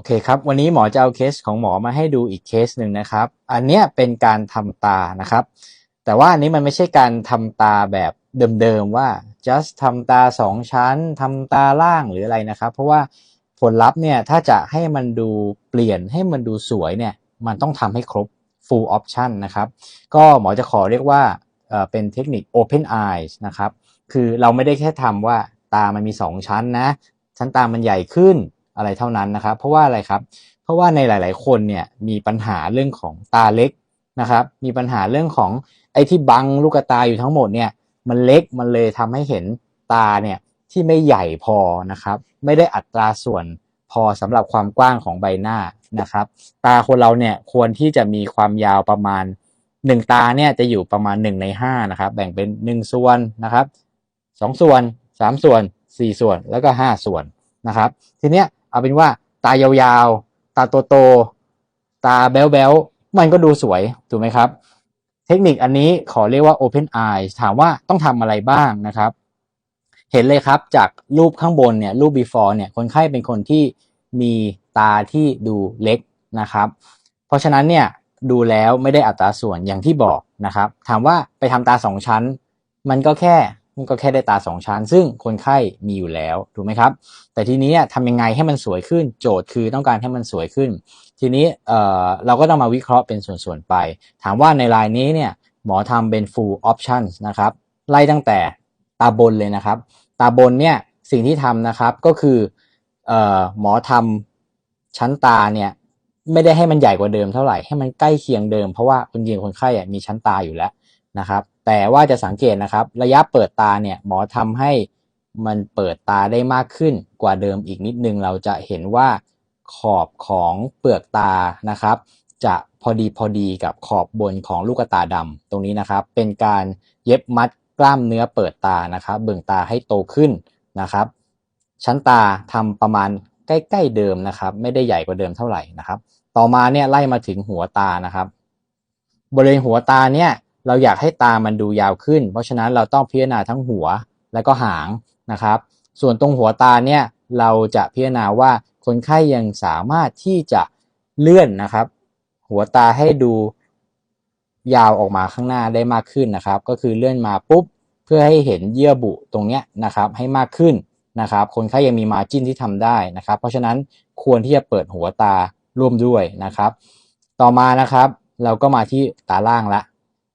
โอเคครับ วันนี้หมอจะเอาเคสของหมอมาให้ดูอีกเคสหนึ่งนะครับ อันเนี้ยเป็นการทำตานะครับ แต่ว่าอันนี้มันไม่ใช่การทำตาแบบเดิมๆว่า just ทำตาสองชั้นทำตาล่างหรืออะไรนะครับ เพราะว่าผลลัพธ์เนี่ยถ้าจะให้มันดูเปลี่ยนให้มันดูสวยเนี่ยมันต้องทำให้ครบ full option นะครับ ก็หมอจะขอเรียกว่าเป็นเทคนิค open eyes นะครับ คือเราไม่ได้แค่ทำว่าตามันมี 2 ชั้นนะ ชั้นตามันใหญ่ขึ้น อะไรเท่านั้นนะครับ เพราะว่าอะไรครับ เพราะว่าในหลาย ๆ คนเนี่ยมีปัญหาเรื่องของตาเล็กนะครับ มีปัญหาเรื่องของไอ้ที่บังลูกตาอยู่ทั้งหมดเนี่ยมันเล็กมันเลยทำให้เห็นตาเนี่ยที่ไม่ใหญ่พอนะครับ ไม่ได้อัตราส่วนพอสำหรับความกว้างของใบหน้านะครับ ตาคนเราเนี่ยควรที่จะมีความยาวประมาณ 1 ตาเนี่ยจะอยู่ประมาณ 1 ใน5นะครับแบ่งเป็น 1 ส่วนนะครับ 2 ส่วน 3 ส่วน 4 ส่วนแล้วก็ 5 ส่วนนะครับ ทีเนี้ย เอาเป็นว่าตายาวๆ ตาโตๆ ตาแบ๊วๆ มันก็ดูสวย ถูกไหมครับ เทคนิคอันนี้ขอเรียกว่า open Eye ถามว่าต้องทำอะไรบ้างนะครับ เห็นเลยครับจากรูปข้างบนเนี่ยรูป before เนี่ยคนไข้เป็นคนที่มีตาที่ดูเล็กนะครับ เพราะฉะนั้นเนี่ยดูแล้วไม่ได้อัตราส่วนอย่างที่บอกนะครับ ถามว่าไปทำตาสองชั้น มันก็แค่ มันก็แค่ได้ตาสองชั้น ซึ่งคนไข้มีอยู่แล้วถูกไหมครับ แต่ทีนี้ทำยังไงให้มันสวยขึ้นโจทย์คือต้องการให้มันสวยขึ้น ทีนี้เอ่อเราก็ต้องมาวิเคราะห์เป็นส่วนๆไป ถามว่าในรายนี้เนี่ยหมอทำเป็น full option นะครับไล่ตั้งแต่ตาบนเลยนะครับ ตาบนเนี่ยสิ่งที่ทำนะครับก็คือเอ่อหมอทำชั้นตาเนี่ยไม่ได้ให้มันใหญ่กว่าเดิมเท่าไหร่ให้มันใกล้เคียงเดิมเพราะว่าคนยิงคนไข้มีชั้นตาอยู่แล้วนะครับ แต่ว่าจะสังเกตนะครับ ระยะเปิดตาเนี่ยหมอทำให้มันเปิดตาได้มากขึ้นกว่าเดิมอีกนิดนึง เราจะเห็นว่าขอบของเปลือกตานะครับ จะพอดีพอดีกับขอบบนของลูกตาดำตรงนี้นะครับ เป็นการเย็บมัดกล้ามเนื้อเปิดตานะครับ เบิ่งตาให้โตขึ้นนะครับ ชั้นตาทำประมาณใกล้ๆเดิมนะครับ ไม่ได้ใหญ่กว่าเดิมเท่าไหร่นะครับ ต่อมาเนี่ยไล่มาถึงหัวตานะครับ บริเวณหัวตาเนี่ย เราอยากให้ตามันดูยาวขึ้น เพราะฉะนั้นเราต้องพิจารณาทั้งหัวและก็หางนะครับ ส่วนตรงหัวตาเนี่ยเราจะพิจารณาว่าคนไข้ยังสามารถที่จะเลื่อนนะครับ หัวตาให้ดูยาวออกมาข้างหน้าได้มากขึ้นนะครับ ก็คือเลื่อนมาปุ๊บเพื่อให้เห็นเยื่อบุตรงเนี้ยนะครับให้มากขึ้นนะครับ คนไข้ยังมีมาจิ้นที่ทำได้นะครับ เพราะฉะนั้นควรที่จะเปิดหัวตาร่วมด้วยนะครับ ต่อมานะครับ เราก็มาที่ตาล่างละ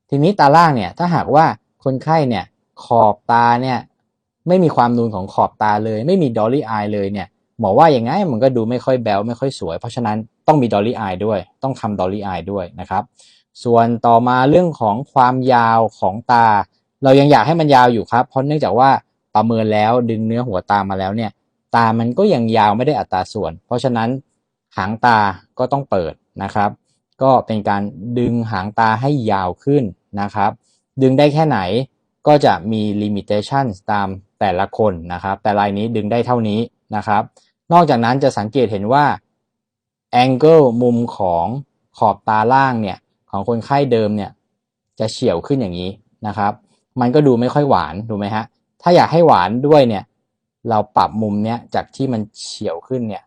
ทีนี้ตาล่างเนี่ยถ้าหากว่าคนไข้เนี่ยขอบตาเนี่ยไม่มีความนูนของขอบตาเลย ไม่มีดอลลี่อายเลยเนี่ยหมอว่าอย่างไงมันก็ดูไม่ค่อยแบวไม่ค่อยสวย เพราะฉะนั้นต้องมีดอลลี่อายด้วย ต้องทำดอลลี่อายด้วยนะครับ ส่วนต่อมาเรื่องของความยาวของตา เรายังอยากให้มันยาวอยู่ครับ เพราะเนื่องจากว่าประเมินแล้วดึงเนื้อหัวตามาแล้วเนี่ยตามันก็ยังยาวไม่ได้อัตราส่วน เพราะฉะนั้นหางตาก็ต้องเปิดนะครับ ก็เป็นการดึงหางตาให้ยาวขึ้นนะครับ ดึงได้แค่ไหนก็จะมี limitation ตามแต่ละคนนะครับ แต่รายนี้ดึงได้เท่านี้นะครับ นอกจากนั้นจะสังเกตเห็นว่า angle มุมของขอบตาล่างเนี่ยของคนไข้เดิมเนี่ยจะเฉียวขึ้นอย่างนี้นะครับ มันก็ดูไม่ค่อยหวานถูกไหมฮะ ถ้าอยากให้หวานด้วยเนี่ยเราปรับมุมเนี้ยจากที่มันเฉียวขึ้นเนี่ย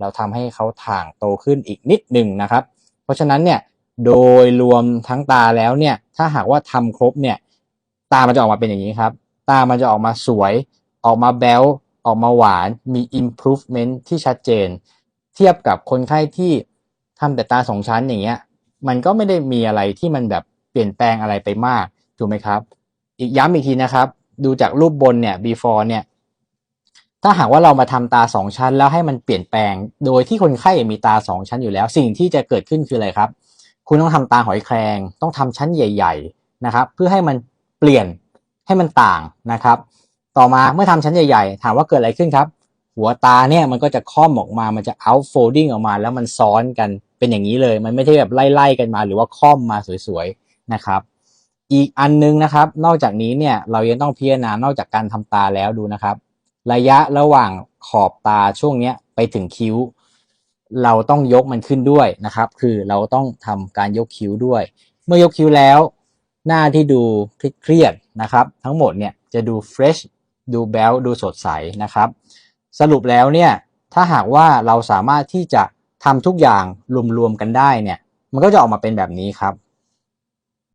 เราทำให้เขาถ่างโตขึ้นอีกนิดหนึ่งนะครับ เพราะฉะนั้นเนี่ยโดยรวมทั้งตาแล้วเนี่ย ถ้าหากว่าทำครบเนี่ย ตามันจะออกมาเป็นอย่างนี้ครับ ตามันจะออกมาสวย ออกมาแบลออกมาหวาน มี improvement ที่ชัดเจน เทียบกับคนไข้ที่ทำแต่ตาสองชั้นอย่างเงี้ย มันก็ไม่ได้มีอะไรที่มันแบบเปลี่ยนแปลงอะไรไปมาก ถูกไหมครับ อีกย้ำอีกทีนะครับ ดูจากรูปบนเนี่ย before เนี่ย ถ้าหากว่าเรามาทำตาสองชั้น แล้วให้มันเปลี่ยนแปลง โดยที่คนไข้มีตาสองชั้นอยู่แล้ว สิ่งที่จะเกิดขึ้นคืออะไรครับ คุณต้องทำตาหอยแครงต้องทำชั้นใหญ่ ๆนะครับ เพื่อให้มันเปลี่ยนให้มันต่างนะครับ ต่อมาเมื่อทำชั้นใหญ่ ๆ ถามว่าเกิดอะไรขึ้นครับ หัวตาเนี่ยมันก็จะค่อมออกมามันจะ outfolding ออกมา แล้วมันซ้อนกันเป็นอย่างนี้เลย มันไม่ใช่แบบไล่ๆกันมา หรือว่าค่อมมาสวยๆนะครับอีกอันนึงนะครับ นอกจากนี้เนี่ยเรายังต้องพิจารณานอกจากการทำตาแล้วดูนะครับ ระยะระหว่างขอบตาช่วงเนี้ยไปถึงคิ้ว เราต้องยกมันขึ้นด้วยนะครับ คือเราต้องทำการยกคิ้วด้วย เมื่อยกคิ้วแล้ว หน้าที่ดูเครียดนะครับ ทั้งหมดเนี่ยจะดู fresh ดูแบลดูสดใสนะครับ สรุปแล้วเนี่ยถ้าหากว่าเราสามารถที่จะทำทุกอย่างรวมๆกันได้เนี่ย มันก็จะออกมาเป็นแบบนี้ครับ